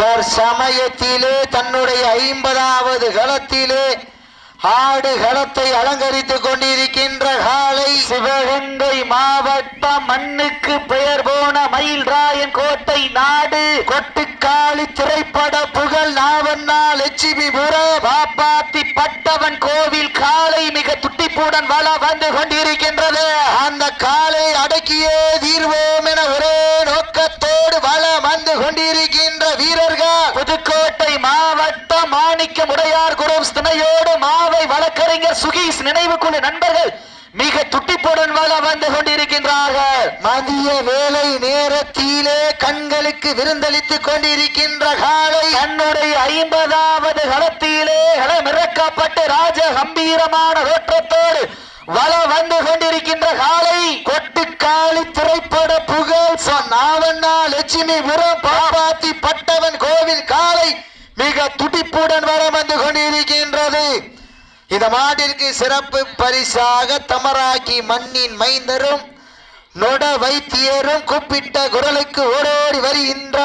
தற்சமயத்திலே தன்னுடைய ஐம்பதாவது களத்திலே ஆடு களத்தை அலங்கரித்துக் கொண்டிருக்கின்ற காலை சிவகங்கை மாவட்டம் மண்ணுக்கு பெயர் போன மயில்ராயன் கோட்டை நாடு. கொட்டுக்காளி திரைப்பட புகழ் நாவண்ணா லட்சுமி புர பாப்பாத்தி பட்டவன் கோவில் காலை மிக துட்டிப்புடன் வள வந்து கொண்டிருக்கின்றது. அந்த காலை அடக்கியே தீர்வோம் என ஒரே நோக்கத்தோடு வளம் வந்து கொண்டிருக்கின்ற வீரர்கள் புதுக்கோட்டை மாவட்டம் மாணிக்கம் உடையார் குரூப்ஸ் துணையோடு மாவை வழக்கறிஞர் சுகீஸ் நினைவு குழு நண்பர்கள் மிக துட்டிப்புடன் வள வந்து கொண்டிருக்கின்றார்கள். மதிய வேலை நேரத்திலே கண்களுக்கு விருந்தளித்துக் கொண்டிருக்கின்ற காலை தன்னுடைய ஐம்பதாவது களத்திலே களமிறக்கப்பட்டு ராஜ கம்பீரமான தோற்றத்தோடு வள வந்து கொண்டிருக்கின்ற காலை. கொட்டுக்காளி திரைப்பட புகழ் லட்சுமி லட்சுமிபுரம் பாப்பாத்தி பட்டவன் கோவில் காலை மிக துடிப்புடன் வர வந்து கொண்டிருக்கின்றது. இந்த மாட்டிற்கு சிறப்பு பரிசாக தமராக்கி மண்ணின் மைந்தரும் நொட வைத்தியரும் கூப்பிட்ட குரலுக்கு ஓடோடி வருகின்ற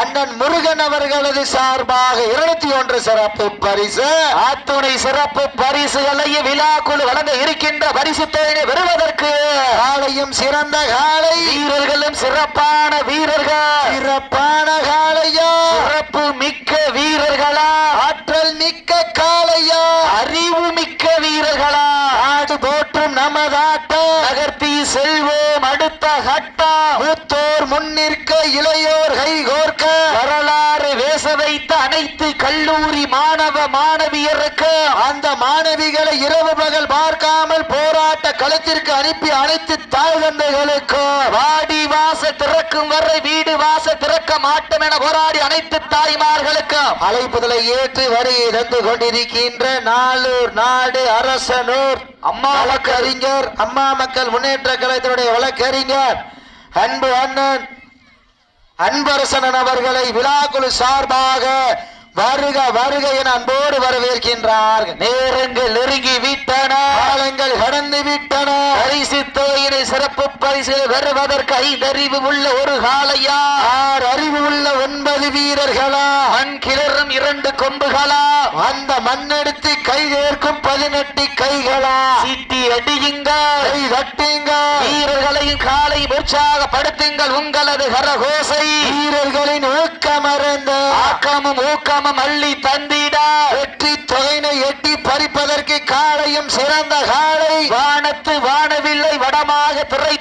அண்ணன் முருகன் அவர்களது சார்பாக இருநூத்தி ஒன்று சிறப்பு பரிசு. அத்துணை சிறப்பு பரிசுகளையும் விழாக்குழு வழங்க இருக்கின்ற பரிசு தொகையை பெறுவதற்கு காலையும் சிறந்த காலை வீரர்களும் சிறப்பான வீரர்கள். சிறப்பான காலையா? சிறப்பு மிக்க வீரர்களா? ஆற்றல் மிக்க காலையா? அறிவு மிக்க வீரர்களா? ஆடு போற்றும் நமதாட்டம் நகர்த்தி செல்வோம். அடுத்த கட்டம் மூத்தோர் முன்னிற்க இளையோர் கை கோர்க்க வரலாறு வேச வைத்த அனைத்து கல்லூரி மாணவ மாணவியருக்கு அந்த மாணவிகளை இரவு பகல் பார்க்காமல் போராட்ட களத்திற்கு அனுப்பி அனைத்து தாய் தந்தைகளுக்கும் வாடி வாச திறக்கும் வரை வீடு வாச திறக்க மாட்டோம் என போராடி அனைத்து தாய்மார்களுக்கும் அழைப்புதலை ஏற்று வரி தந்து கொண்டிருக்கின்ற நாளூர் நாடு அரசனூர் அம்மா வழக்கறிஞர் அம்மா மக்கள் முன்னேற்ற கழகத்தினுடைய வழக்கறிஞர் அன்பு அண்ணன் அன்பரசனன் அவர்களை விழாக்குழு சார்பாக வருக வருக என அன்போடு வரவேற்கின்றார்கள். நேரங்கள் நெருங்கி விட்டன. காலங்கள் கடந்து விட்டன. பரிசு தொகையினை சிறப்பு பரிசு பெறுவதற்கு ஐந்தறிவு உள்ள ஒரு காலையா ஆறு அறிவு உள்ள ஒன்பது வீரர்களா? மண் கிளறும் இரண்டு கொம்புகளா? அந்த மண்ணெடுத்து கை தேர்க்கும் பதினெட்டு கைகளா? அடியுங்கள். கை தட்டுங்க வீரர்களையும் காலை உற்சாகப்படுத்துங்கள் உங்களது கரகோசை. வீரர்களின் ஊக்கமறந்த ஆக்கமும் ஊக்கமும் அள்ளி தந்திட. வெற்றி தொகையினை எட்டி பறிப்பதற்கு காளையும் சிறந்த காளை. வானத்து வானவில்லை வடமாக திரைத்து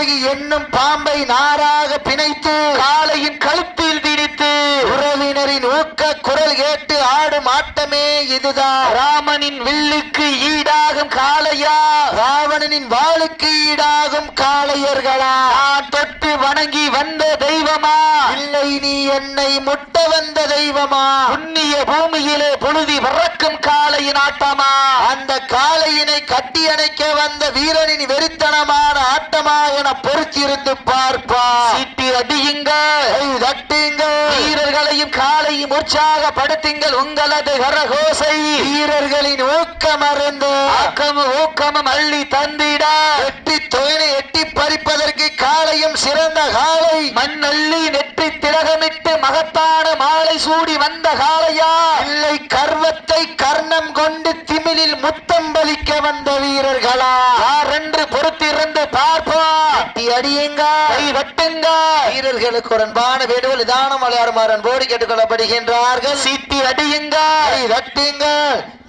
வாசகி என்னும் பாம்பை நாராக பிணைத்து காலையின் கழுத்தில் திணித்து உறவினரின் ஊக்க குரல் கேட்டு ஆடும் ஆட்டமே இதுதான். ராமனின் வில்லுக்கு ஈடாகும் காளையா? ராவணனின் வாளுக்கு ஈடாகும் காளையர்களா? நான் தொட்டு வணங்கி வந்த தெய்வமா? இல்லை நீ என்னை முட்ட வந்த தெய்வமா? புண்ணிய பூமியிலே புழுதி வறக்கும் காளையின் ஆட்டமா? அந்த காளையினை கட்டி அணைக்க வந்த வீரனின் வெறித்தனமான ஆட்டமா என பொறுத்திருந்து பார்ப்பா. சீட்டி அடியுங்கள் கை தட்டுங்க. வீரர்களையும் காலையும் உற்சாகப்படுத்துங்கள் உங்களது கரகோசை. வீரர்களின் ஊக்கமறந்து ஆக்கமும் ஊக்கமும் அள்ளி தந்திட. வெட்டி தொகையை எட்டி பறிப்பதற்கு காளையும் சிறந்த காளை மண்ணள்ளி நெற்றி திலகமிட்டு மகத்தான மாலை சூடி வந்த காளையா. இல்லை கர்வத்தை கர்ணம் கொண்டு திமிலில் முத்தம் பலிக்க வந்த வீரர்களா. யாரென்று பொறுத்திருந்து பார்ப்போம். கட்டி அடியுங்க கை வெட்டுங்க வீரர்களுக்கு ஒரு அன்பான வேண்டுகோள் நிதானம் விளையாடுமாறு அன்போடு கேட்டுக்கொள்ளப்படுகின்றார்கள். சீட்டி அடியுங்க கை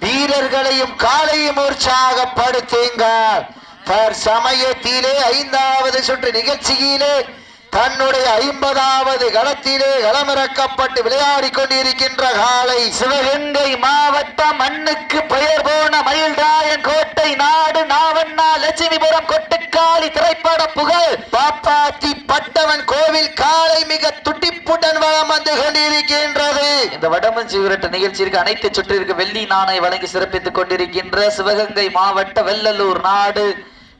வீரர்களையும் காலையும் உற்சாகப்படுத்துங்க தற்சமயத்திலே ஐந்தாவது சுற்று நிகழ்ச்சியிலே தன்னுடைய ஐம்பதாவது களத்திலே களமிறக்கப்பட்டு விளையாடிக் கொண்டிருக்கின்ற காலை சிவகங்கை மாவட்டம் மண்ணுக்கு பெயர் போன மயில்ராயன் கோட்டை நாடு நாவண்ணா லட்சுமிபுரம் கொட்டுக்காளி திரைப்பட புகழ். பாப்பாத்தி பட்டவன் கோவில் காலை மிக துடிப்புடன் வளம் வந்து கொண்டிருக்கின்றது. இந்த வடமன் விரட்டு நிகழ்ச்சிக்கு அனைத்து சுற்றிற்கு வெள்ளி நாணை வழங்கி சிறப்பித்துக் கொண்டிருக்கின்ற சிவகங்கை மாவட்ட வெள்ளலூர் நாடு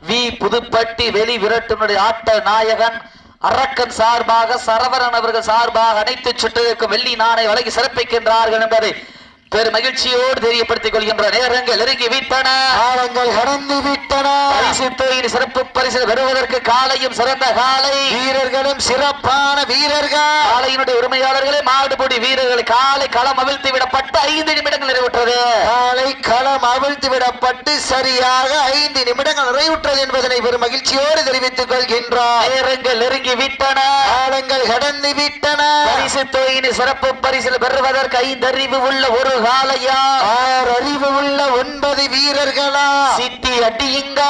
வி. புதுப்பட்டி வெளி விரட்டினுடைய ஆட்ட நாயகன் அரக்கன் சார்பாக சரவரன் அவர்கள் சார்பாக அனைத்து சுற்றிற்கும் வெள்ளி நாணை வழங்கி சிறப்பிக்கின்றார்கள் என்பதை பெரும் மகிழ்ச்சியோடு தெரியப்படுத்திக் கொள்கின்ற நேரங்கள் நெருங்கி விட்டன. காலங்கள் கடந்து விட்ட விட்டன. பரிசு சிறப்பு பரிசு பெறுவதற்கு காலையும் சிறந்த காலை. வீரர்களும் சிறப்பான வீரர்கள். காலையினுடைய உரிமையாளர்களே மாடுபடி வீரர்கள் காலை களம் அவிழ்த்து விடப்பட்டு ஐந்து நிமிடங்கள் நிறைவுற்றது. காலை களம் அவிழ்த்து விடப்பட்டு சரியாக ஐந்து நிமிடங்கள் நிறைவுற்றது என்பதனை பெரும் மகிழ்ச்சியோடு தெரிவித்துக் கொள்கின்றார் நேரங்கள் நெருங்கி விட்டன. காலங்கள் கடந்து விட்டன. பரிசு தொகையின் சிறப்பு பரிசில் பெறுவதற்கு ஐந்தறிவு உள்ள ஒரு ஆறு அறிவு உள்ள ஒன்பது வீரர்களா? சித்தி அடியுங்க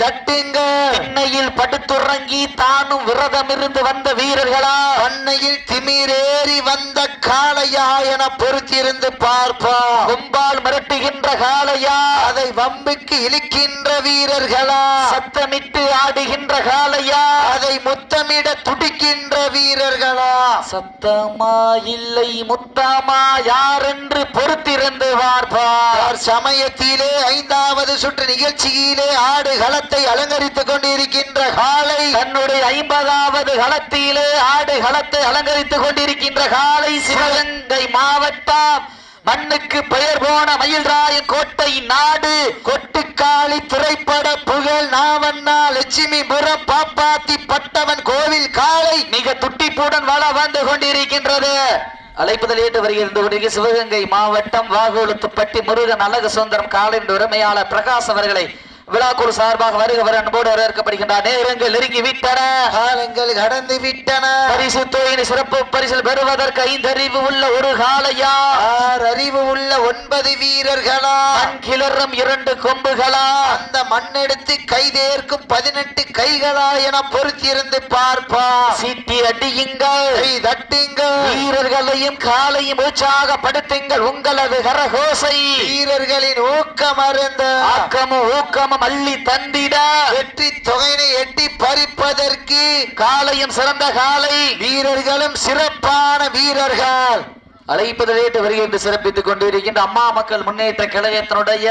தட்டுங்க. திண்ணையில் படுத்துறங்கி தானும் விரதம் இருந்து வந்த வீரர்களா? பண்ணையில் திமிரேறி வந்த காளையா என பொறுத்திருந்து பார்ப்பா. கும்பால் மிரட்டுகின்ற காலையா அதை வம்புக்கு இழுக்கின்ற வீரர்களா? சத்தமிட்டு ஆடுகின்ற காலையா அதை முத்தமிட துடிக்கின்ற வீரர்களா? சத்தமா இல்லை முத்தமா யாரென்று பொறுத்திருந்து பார்ப்பார். சமயத்திலே ஐந்தாவது சுற்று நிகழ்ச்சியிலே ஆடு களத்தை அலங்கரித்துக் கொண்டிருக்கின்ற காளை தன்னுடைய ஐம்பதாவது களத்திலே ஆடு களத்தை அலங்கரித்துக் கொண்டிருக்கின்ற காலை சிவகங்கை மாவட்டம் மண்ணுக்கு பெயர் போன மயில்ராயன் கோட்டை நாடு. கொட்டுக்காளி திரைப்பட புகழ் நாவண்ணா. லட்சுமிபுரம் பாப்பாத்தி பட்டவன் கோவில் காளை. மிக துட்டிப்புடன் வள வந்து கொண்டிருக்கின்றது. அழைப்புதல் ஏற்று வருகிறது. சிவகங்கை மாவட்டம் வாகோலுத்துப்பட்டி முருகன் அழகு சுந்தரம் காலின் உரிமையாளர் பிரகாஷ் அவர்களை விழாக்குழு சார்பாக வருக வர அன்போடு வரவேற்கப்படுகின்றார் நேரங்கள் நெருங்கி விட்டன. காலங்கள் கடந்து விட்டன. பரிசு தொகையின் சிறப்பு பரிசில் பெறுவதற்கு ஐந்தறிவு உள்ள ஒரு காலையா ஆறு அறிவு உள்ள ஒன்பது வீரர்களா? கிளறும் இரண்டு கொம்புகளா? அந்த மண்ணெடுத்து கைதேர்க்கும் பதினெட்டு கைகளா என பொறுத்திருந்து பார்ப்பா. சீட்டி அடியுங்கள். கை தட்டுங்க வீரர்களையும் காலையும் உற்சாகப்படுத்துங்கள் உங்களது கரகோசை. வீரர்களின் ஊக்கம் அருந்த. ஆக்கமும் ஊக்கமும் அள்ளி தந்திட வெற்றி தொகையினை எட்டி பறிப்பதற்கு காலையும் சிறந்த காலை வீரர்களும் சிறப்பான வீரர்கள். அழைப்பதிலேட்டு வருகின்ற சிறப்பித்துக் கொண்டிருக்கின்ற அம்மா மக்கள் முன்னேற்ற கழகத்தினுடைய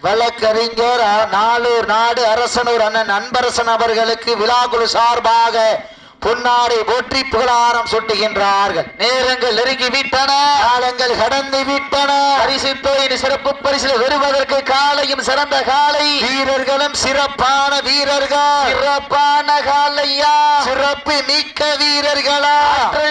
வழக்கறிஞர் நாளூர் நாடு அரசனூர் அண்ணன் அன்பரசன் அவர்களுக்கு விழாக்குழு சார்பாக பொன்னாடை போற்றி புகழாரம் சுட்டுகின்றார்கள். நேரங்கள் நெருங்கி விட்டன. காலங்கள் கடந்து விட்டன. பரிசு தொகையின் சிறப்பு பரிசில் வருவதற்கு காலையும் சிறந்த காலை. வீரர்களும் சிறப்பான வீரர்கள். சிறப்பான காலையா? சிறப்பு மிக்க வீரர்களா?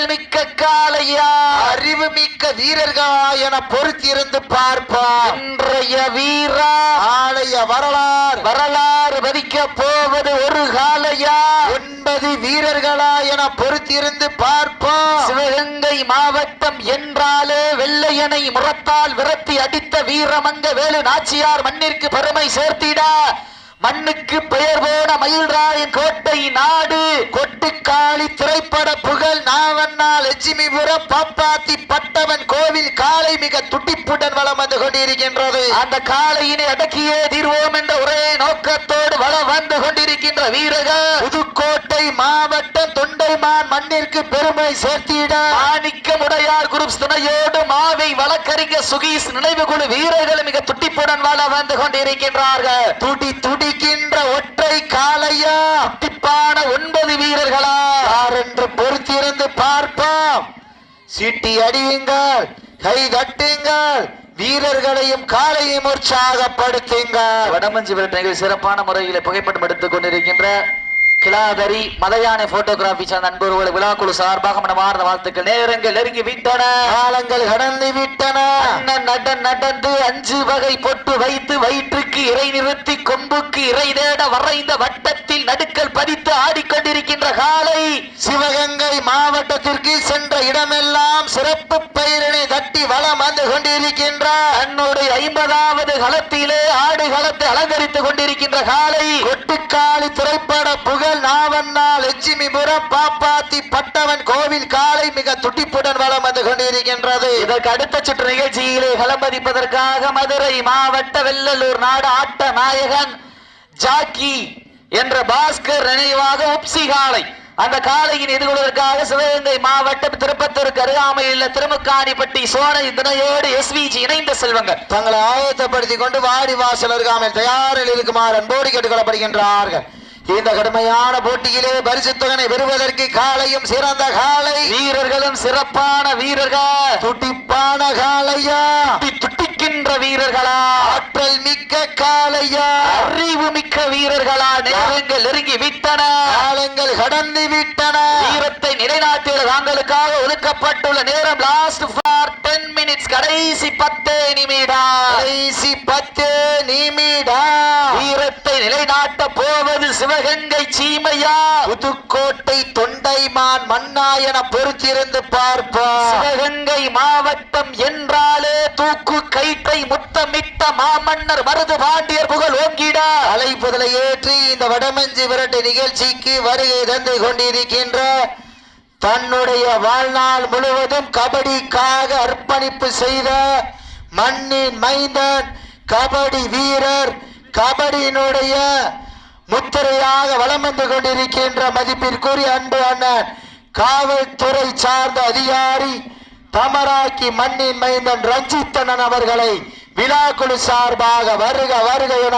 மிக்க காலையா? அறிவு மிக்க வீரர்களா என பொறுத்திருந்து பார்ப்பார் இன்றைய வீரா ஆலய வரலாறு வரலாறு பதிக்க போவது ஒரு காலையா? ஒன்பது வீரர்களா என பொறுத்திருந்து பார்ப்போம். சிவகங்கை மாவட்டம் என்றாலே வெள்ளையனை முரத்தால் விரட்டி அடித்த வீரமங்க வேலு நாச்சியார் மண்ணிற்கு பெருமை சேர்த்திட. மண்ணுக்கு பெயர் போன மயில்ராயன் கோட்டை நாடு கொட்டுக்காளி திரைப்பட புகழ் நாவண்ணா லட்சுமிபுரம் பாப்பாத்தி பட்டவன் கோவில் காலை மிக துடிப்புடன் வளம் வந்து கொண்டிருக்கின்றது. அந்த காளையினை அடக்கியே தீர்வோம் என்ற ஒரே நோக்கத்தோடு வளம் வந்து கொண்டிருக்கின்ற வீரர்கள் புதுக்கோட்டை மாவட்டம் மண்ணிற்கு பெருமை சேர்த்திட. மாணிக்கமுடையார் குரூப்ஸ் துணையோடு மாவை வழக்கறிஞர் சுகீஸ் நினைவு குழு வீரர்கள் மிக துட்டிப்புடன் வாழ வந்து கொண்டிருக்கின்றார்கள். துடி துடிக்கின்ற ஒற்றை காளையா? துட்டிப்பான ஒன்பது வீரர்களா? என்று பொறுத்திருந்து பார்ப்போம். சீட்டி அடியுங்கள் கை தட்டுங்கள் வீரர்களையும் காலையும் உற்சாகப்படுத்துங்கள். வடமஞ்சி விரட்டங்கள் சிறப்பான முறையில் புகைப்படம் எடுத்துக் கொண்டிருக்கின்ற கிளாதரி மதயானை போட்டோகிராபி சார்ந்த நண்பர்கள் விழாக்குழு சார்பாக மனமார்ந்த வாழ்த்துக்கள். நேரங்கள் நெருங்கி விட்டன. காலங்கள் கடந்து விட்டன. அண்ணன் நடன் நடந்து அஞ்சு வகை பொட்டு வைத்து வயிற்றுக்கு இறை நிறுத்தி கொம்புக்கு இறை தேட வரைந்த வட்டத்தில் நடுக்கல் பதித்து ஆடிக்கொண்டிருக்கின்ற காலை. சிவகங்கை மாவட்டத்திற்கு சென்ற இடமெல்லாம் சிறப்பு பெயரினை தட்டி வலம் வந்து கொண்டிருக்கின்றார் தன்னுடைய ஐம்பதாவது களத்திலே ஆடு களத்தை அலங்கரித்துக் கொண்டிருக்கின்ற காலை. கொட்டுக்காளி திரைப்பட புகழ் நாவண்ணா லட்சுமிபுரம் பாப்பாத்தி பட்டவன் கோவில் காலை மிக துட்டிப்புடன் வளம் வந்து கொண்டிருக்கின்றது. இதற்கு அடுத்த சுற்று நிகழ்ச்சியிலே களமதிப்பதற்காக மதுரை மாவட்ட வெள்ளலூர் நாடு ஆட்ட நாயகன் ஜாக்கி என்ற பாஸ்கர் நினைவாக உப்சி காலை அந்த காலையின் எதிர்கொள்வதற்காக சிவகங்கை மாவட்டம் திருப்பத்தூருக்கு அருகாமையில் திருமுக்காணிப்பட்டி சோனை தினையோடு எஸ்விஜி இணைந்த செல்வங்கள். தங்களை ஆயத்தப்படுத்திக் கொண்டு வாடி வாசல் அருகாமையில் தயாரில் இருக்குமாறு அன்போடு கேட்டுக்கொள்ளப்படுகின்றார்கள். இந்த கடுமையான போட்டியிலே பரிசு தொகனை பெறுவதற்கு காலையும் சிறந்த காலை வீரர்களும் சிறப்பான வீரர்கள்? துடிப்பான துடி துடிக்கின்ற வீரர்களா? ஆற்றல் மிக்க காளையா? அறிவு மிக்க வீரர்களா? நேரங்கள் நெருங்கி விட்டன. காலங்கள் கடந்து விட்டன. வீரத்தை நிலைநாட்டிட தாங்களுக்காக ஒதுக்கப்பட்டுள்ள நேரம் லாஸ்ட் கடைசி பத்து நிமிடம் கடைசி பத்து நிமிடம் வீரத்தை நிலைநாட்ட போவது சிவகங்கை சீமையா? புதுக்கோட்டை தொண்டைமான் மன்னா என பொறுத்திருந்து பார்ப்போம். சிவகங்கை மாவட்டம் என்றாலே தூக்கு கயிற்றை முத்தமிட்ட மாமன்னர் மருது பாண்டியர் புகழ் ஓங்கிட. அழைப்புதலை ஏற்றி இந்த வடமஞ்சி விரட்டு நிகழ்ச்சிக்கு வருகை தந்து கொண்டிருக்கின்ற தன்னுடைய வாழ்நாள் முழுவதும் கபடிக்காக அர்ப்பணிப்பு செய்த மண்ணின் மைந்தன் கபடி வீரர் கபடியினுடைய முத்திரையாக வளம் வந்து கொண்டிருக்கின்ற மதிப்பிற்குரிய அன்பு அண்ணன் காவல்துறை சார்ந்த அதிகாரி தமராக்கி மண்ணின் மைந்தன் ரஞ்சித்தனன் அவர்களை விழாக்குழு சார்பாக வருக வருக என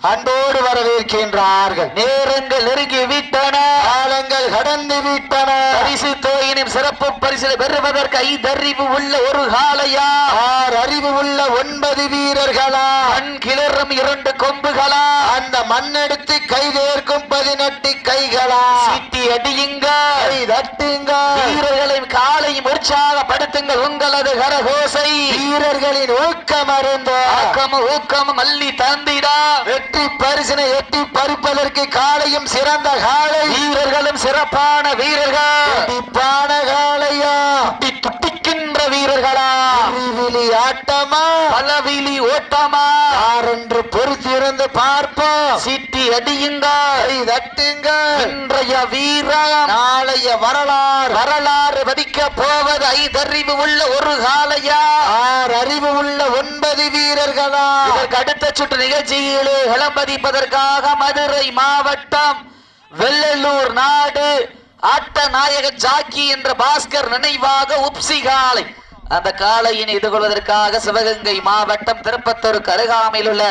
அன்போடு வரவேற்கின்றார்கள். நேரங்கள் நெருங்கி விட்டன. காலங்கள் கடந்து விட்டன. பரிசு தொகையினும் சிறப்பு பரிசிலை பெறுவதற்கு ஐந்தறிவு உள்ள ஒரு காலையா ஆர் அறிவு உள்ள ஒன்பது வீரர்களா? மண் கிளறும் இரண்டு கொம்புகளா? அந்த மண்ணெடுத்து கைதேர்க்கும் பதினெட்டு கைகளா? சிட்டி அடியுங்க. தட்டுங்க. வீரர்களின் காலையும் உற்சாகப்படுத்துங்கள் உங்களது கரகோசை. வீரர்களின் ஊக்கம் அருந்த ஆக்கமும் ஊக்கமும் அள்ளி தந்திடா வெற்றி பரிசினை எட்டி பறிப்பதற்கு காலையும் சிறந்த காலை. வீரர்களும் சிறப்பான வீரர்கள். துடி துடிக்கின்ற வீரர்களா? அறிவிலி ஆட்டமா? பலவிழி ஓட்டமா? யாரென்று பொறுத்திருந்து பார்ப்போம். சிட்டி அடியுங்க தட்டுங்க இன்றைய வீரம் நாளைய வரலாறு. வரலாறு வதிக்க போவது ஐந்தறிவு உள்ள ஒரு காலையா ஆர் அறிவு உள்ள ஒன்பது வீரர்களா? இதற்கு அடுத்த சுற்று நிகழ்ச்சியிலே விளம்பதிப்பதற்காக மதுரை மாவட்டம் வெள்ளலூர் நாடு ஆட்ட நாயக ஜாக்கி என்ற பாஸ்கர் நினைவாக உப்சி காளை அந்த காளையினை எதிர்கொள்வதற்காக சிவகங்கை மாவட்டம் திருப்பத்தூருக்கு அருகாமையில் உள்ள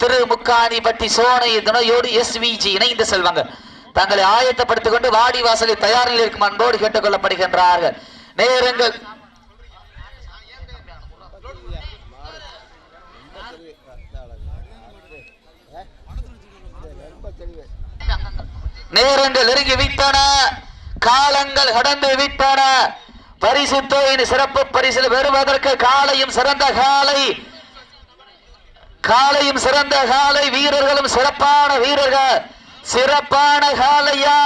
திருமுக்காணிப்பட்டி சோனை துணையோடு எஸ்விஜி இணைந்து செல்வாங்க. தங்களை ஆயத்தப்படுத்திக் கொண்டு வாடி வாசலில் தயாரில் இருக்கும் அன்போடு கேட்டுக்கொள்ளப்படுகின்றார்கள் நேரங்கள். நேரங்கள் நெருங்கி விட்டன காலங்கள் கடந்து விட்டன. பரிசு தொகையின் சிறப்பு பரிசில் பெறுவதற்கு காலையும் சிறந்த காலை. காலையும் சிறந்த காலை வீரர்களும் சிறப்பான வீரர்கள். சிறப்பான காலையா?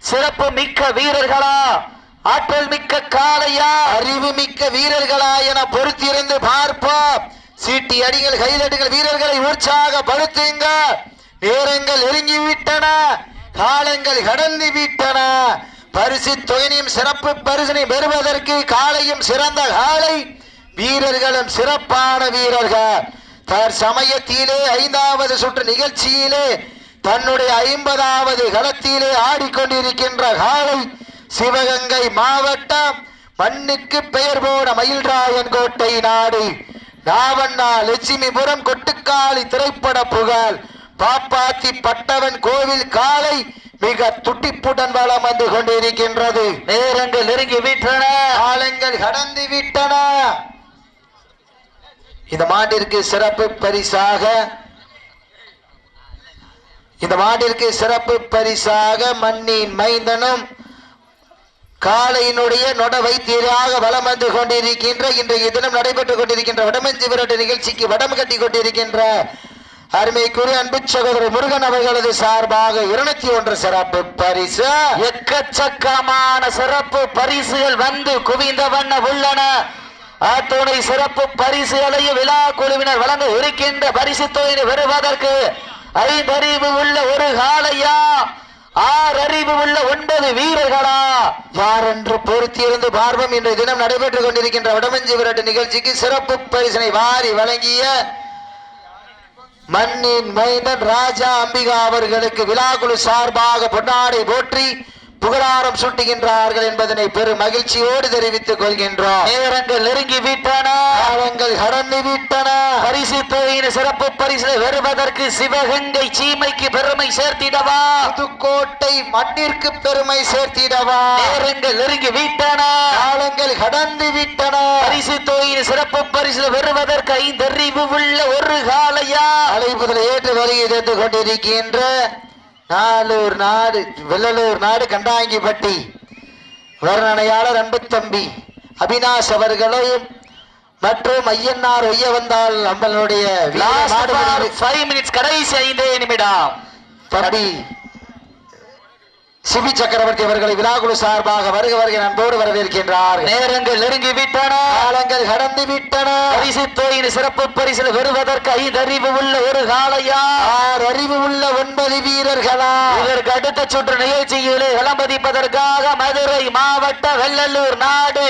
சிறப்பு மிக்க வீரர்களா? ஆற்றல் மிக்க காலையா? அறிவு மிக்க வீரர்களா என பொறுத்திருந்து பார்ப்போம். சீட்டி அடிகள் கைதட்டுங்கள் வீரர்களை உற்சாகப்படுத்துங்க நேரங்கள் நெருங்கிவிட்டன. காலங்கள் கடந்து விட்டன. பரிசு தொகையும் சிறப்பு பரிசினை பெறுவதற்கு காலையும் சிறந்த காலை. வீரர்களும் சிறப்பான வீரர்கள். தற்சமயத்திலே ஐந்தாவது சுற்று நிகழ்ச்சியிலே தன்னுடைய ஐம்பதாவது களத்திலே ஆடிக்கொண்டிருக்கின்ற காலை சிவகங்கை மாவட்டம் மண்ணுக்கு பெயர் போன மயில்ராயன் கோட்டை நாடு. நாவண்ணா லட்சுமிபுரம் கொட்டுக்காளி திரைப்பட புகழ். பாப்பாத்தி பட்டவன் கோவில் காலை மிக துட்டிப்புடன் வளம் வந்து கொண்டிருக்கின்றது. நேரங்கள் நெருங்கி விட்டன. காலங்கள் கடந்து விட்டன. இந்த மாட்டிற்கு சிறப்பு பரிசாக இந்த மாட்டிற்கு சிறப்பு பரிசாக மண்ணின் மைந்தனும் காலையினுடைய நொட வைத்தியராக வலம் வந்து கொண்டிருக்கின்ற இன்றைய தினம் நடைபெற்றுக் கொண்டிருக்கின்ற வடமஞ்சி விரட்டு நிகழ்ச்சிக்கு வடம் கட்டி கொண்டிருக்கின்ற அருமைக்குரிய அன்பு சகோதரர் முருகன் அவர்களது சார்பாக இருநூத்தி ஒன்று சிறப்பு பரிசு. எக்கச்சக்கமான சிறப்பு பரிசுகள் வந்து குவிந்த வண்ண உள்ளன. அத்துணை சிறப்பு பரிசுகளையும் விழா குழுவினர் வழங்க இருக்கின்ற பரிசு தொகையை பெறுவதற்கு ஐந்தறிவு உள்ள ஒரு காலையா? ஆறு அறிவு உள்ள ஒன்பது வீரர்களா? யார் என்று பொறுத்திருந்து பார்வம் இன்றைய தினம் நடைபெற்றுக் கொண்டிருக்கின்ற வடமஞ்சி விரட்டு நிகழ்ச்சிக்கு சிறப்பு பரிசினை வாரி வழங்கிய மண்ணின் மைந்தன் ராஜா அம்பிகா அவர்களுக்கு விழாக்குழு சார்பாக பொன்னாடை போற்றி புகழாரம் சூட்டுகின்றார்கள் என்பதனை பெரும் மகிழ்ச்சியோடு தெரிவித்துக் கொள்கின்றோம். நேரங்கள் நெருங்கி விட்டன. காலங்கள் கடந்து விட்டன. பரிசு தொகையின் சிறப்பு பரிசு வருவதற்கு சிவகங்கை சீமைக்கு பெருமை சேர்த்திடவா? புதுக்கோட்டை மண்ணிற்கு பெருமை சேர்த்திடவா? நேரங்கள் நெருங்கி விட்டன. காலங்கள் கடந்து விட்டன. பரிசு தொகையின் சிறப்பு பரிசு வருவதற்கு ஐந்தறிவு உள்ள ஒரு காலையா அழைப்புதல் ஏற்று வருகை தந்து கொண்டிருக்கின்ற நாலூர் நாடு வெள்ளலூர் நாடு கண்டாங்கிப்பட்டி. வர்ணனையாளர் அன்பு தம்பி அபினாஷ் அவர்களையும் மற்றும் ஐயன்னார் ஒய்ய வந்தால் நம்மளுடைய கடைசி ஐந்தே நிமிடம். தம்பி சிபி சக்கரவர்த்தி அவர்களை விழாக்குழு சார்பாக வருக வருகை அன்போடு வரவேற்கின்றார். நேரங்கள் நெருங்கி விட்டன. காலங்கள் கடந்து விட்டன. பரிசு தொகையின் சிறப்பு பரிசில் வருவதற்கு ஐந்தறிவு உள்ள ஒரு காலையா ஆறு அறிவு உள்ள ஒன்பது வீரர்களா? இதற்கு அடுத்த சுற்று நிகழ்ச்சியிலே விளம்பதிப்பதற்காக மதுரை மாவட்ட வெள்ளலூர் நாடு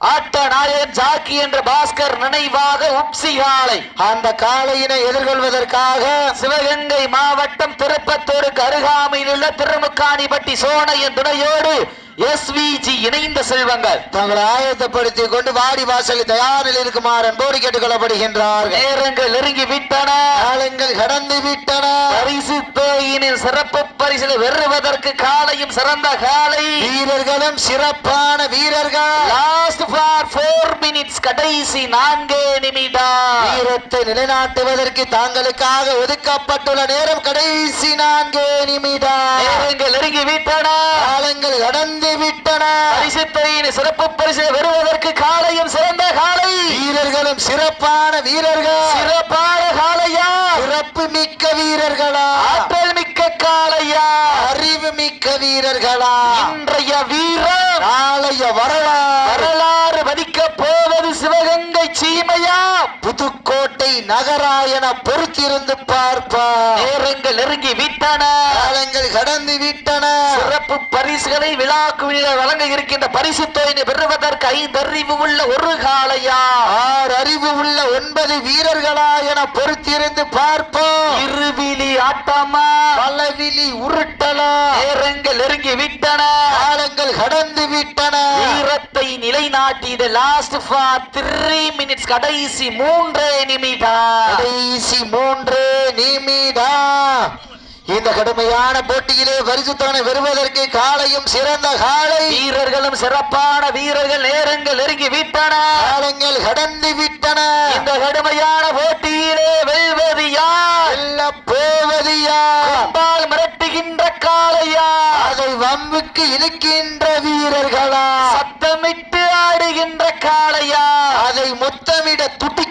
ஆட்ட நாயகன் ஜாக்கி என்ற பாஸ்கர் நினைவாக உப்சி காலை அந்த காளையினை எதிர்கொள்வதற்காக சிவகங்கை மாவட்டம் திருப்பத்தூருக்கு அருகாமையில் உள்ள திருமுக்காணிப்பட்டி சோனையின் துணையோடு எஸ்விஜி இணைந்த செல்வங்கள். தங்களை ஆயத்தப்படுத்திக் கொண்டு வாடி வாசலில் தயாரில் இருக்குமாறு அன்போடு கேட்டுக் கொள்ளப்படுகின்றார்கள் நேரங்கள் நெருங்கி விட்டன. காலங்கள் கடந்து விட்டன. பரிசு தொகையினின் சிறப்பு பரிசில் வெறுவதற்கு காலையும் சிறந்த காலை. வீரர்களும் சிறப்பான வீரர்கள். லாஸ்ட் ஃபார் ஃபோர் மினிட்ஸ் கடைசி நான்கே நிமிடம். வீரத்தை நிலைநாட்டுவதற்கு தாங்களுக்காக ஒதுக்கப்பட்டுள்ள நேரம் கடைசி நான்கு நிமிடம். நேரங்கள் நெருங்கி விட்டன. காலங்கள் கடந்து விட்டன பரிசு தொகையின் சிறப்பு பரிசு வெறுவதற்கு காலையும் சிறந்த காலை வீரர்களும் சிறப்பான வீரர்கள். சிறப்பான காலையா சிறப்பு மிக்க வீரர்களா? ஆற்றல் மிக்க காலையா அறிவு மிக்க வீரர்களா? இன்றைய வீரம். நாளைய வரலாறு மதிக்க போவது சிவகங்கை சீமையா புதுக்கோட்டை நகராயன பொறுத்திருந்து பார்ப்பார் நேரங்கள் நெருங்கி விட்டன. காலங்கள் கடந்து விட்டன. சிறப்பு பரிசுகளை விழாக்குவில வழங்க இருக்கின்ற பரிசு தொகையை பெறுவதற்கு ஐந்தறிவு உள்ள ஒரு காலையா ஆறு அறிவு உள்ள ஒன்பது வீரர்களா என பொறுத்திருந்து பார்ப்போம். இருவிழி ஆட்டமா? பலவிழி உருட்டலா? நேரங்கள் நெருங்கி விட்டன. காலங்கள் கடந்து விட்டன. வீரத்தை நிலைநாட்டியது லாஸ்ட் ஃபார் த்ரீ மினிட்ஸ் கடைசி மூன்றே நிமிடம். கடைசி மூன்று நிமிடம். இந்த கடுமையான போட்டியிலே பரிசுத்தவனை பெறுவதற்கு காலையும் சிறந்த காலை. வீரர்களும் சிறப்பான வீரர்கள் நேரங்கள் நெருங்கி விட்டன. காலங்கள் கடந்து விட்டன. இந்த கடுமையான போட்டியிலே வெல்வது யார்? வெல்ல போவது யார்? மிரட்டுகின்ற காளையா? அதை வம்புக்கு இழுக்கின்ற வீரர்களா? சத்தமிட்டு ஆடுகின்ற காளையா? அதை முத்தமிட துடிக்கின்ற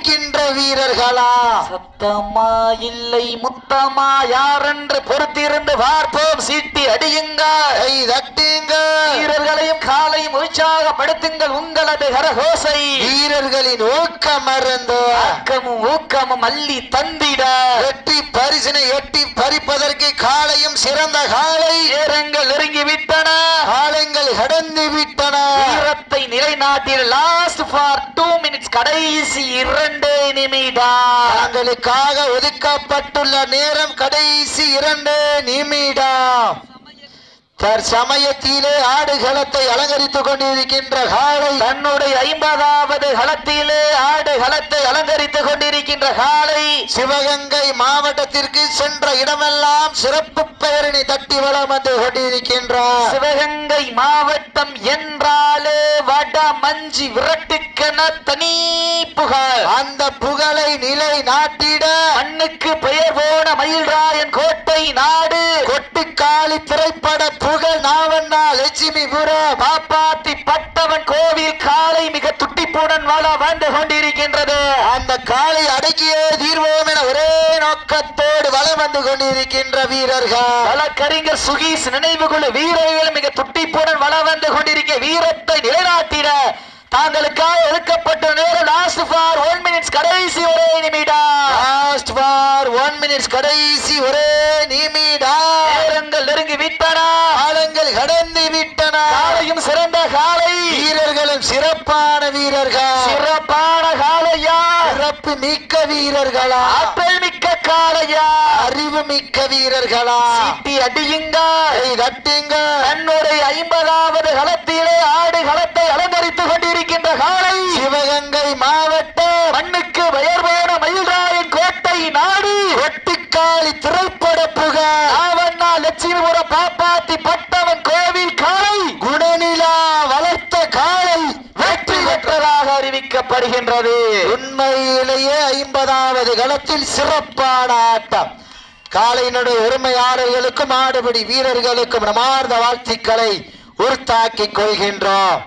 வீரர்களா? சத்தமா இல்லை முத்தமா யாரென்று பொறுத்திருந்து பார்ப்போம். சீட்டி அடியுங்க தட்டுங்க வீரர்களையும் காலையும் உற்சாகப்படுத்துங்கள் உங்களது கரகோசை. வீரர்களின் ஊக்கம் மறந்து ஆக்கமும் ஊக்கமும் அள்ளி தந்திட. வெற்றி பரிசினை எட்டி பறிப்பதற்கு காலையும் சிறந்த காலை நேரங்கள் நெருங்கி விட்டன காலங்கள் கடந்து விட்டன வீரத்தை நிலைநாட்டில் லாஸ்ட் ஃபார் டூ மினிட்ஸ் கடைசி இரண்டு நிமிடம். தங்களுக்காக ஒதுக்கப்பட்டுள்ள நேரம் கடைசி இரண்டு நிமிடம். தற்சமயத்திலே ஆடுகளத்தை அலங்கரித்துக் கொண்டிருக்கின்ற காலை தன்னுடைய ஐம்பதாவது களத்திலே ஆடு களத்தை அலங்கரித்துக் கொண்டிருக்கின்ற காலை சிவகங்கை மாவட்டத்திற்கு சென்ற இடமெல்லாம் சிறப்பு பெயரினை தட்டி வளம் வந்து கொண்டிருக்கின்றார். சிவகங்கை மாவட்டம் என்றாலே வட மஞ்சி விரட்டுக்கென தனி புகழ். அந்த புகழை நிலை நாட்டிட மண்ணுக்கு பெயர் போன மயில்ராயன் கோட்டை நாடு. கொட்டுக்காளி திரைப்பட புகழ் நாவண்ணா லட்சுமிபுர காப்பாத்தி பட்டவன் கோவில் காலை மிக துட்டிப்புடன் வாழ வாழ்ந்து கொண்டிருக்கின்றது. அந்த காலை அடக்கியே தீர்வோம் என ஒரே நோக்கத்தோடு வளம் வந்து கொண்டிருக்கின்ற வீரர்கள். வழக்கறிஞர் சுகீஸ் நினைவு கொள்ள வீரர்கள் மிக துட்டிப்புடன் வள வந்து கொண்டிருக்க வீரத்தை நிலைநாட்டின தாங்களுக்காக ஒதுக்கப்பட்ட நேரம் லாஸ்ட் ஃபார் ஒன் மினிட்ஸ் கடைசி ஒரே நிமிடம். லாஸ்ட் ஃபார் ஒன் மினிட்ஸ் கடைசி ஒரே நிமிடம். நேரங்கள் நெருங்கி விட்டன. காலங்கள் கடந்து விட்டன. காலையும் சிறந்த காலை. வீரர்களும் சிறப்பான வீரர்கள். சிறப்பான காலையா படிப்பு மிக்க வீரர்களா? ஆற்றல் மிக்க காளையா? அறிவு மிக்க வீரர்களா? சீட்டி அடியுங்க. தட்டுங்க. தன்னுடைய ஐம்பதாவது களத்திலே ஆடு களத்தை அலங்கரித்துக் கொண்டிருக்கின்ற காளை. சிவகங்கை மாவட்டம் மண்ணுக்கு பெயர் போன மயில்ராயன் கோட்டை நாடு ஒட்டுக்காளி திரைப்பட புகார் ஆவண்ணா லட்சுமிபுரம் பாப்பாத்தி பட்டவன் கோவில் காளை குணநிலா வளர்த்த காளை வெற்றி பெற்றதாக அறிவிக்கப்படுகின்றது உண்மையிலேயே ஐம்பதாவது களத்தில் சிறப்பான ஆட்டம் காளையினுடைய உரிமையாளர்களுக்கும் ஆடுபடி வீரர்களுக்கும் நமார்ந்த வாழ்த்துக்களை உறுத்தாக்கிக் கொள்கின்றோம்.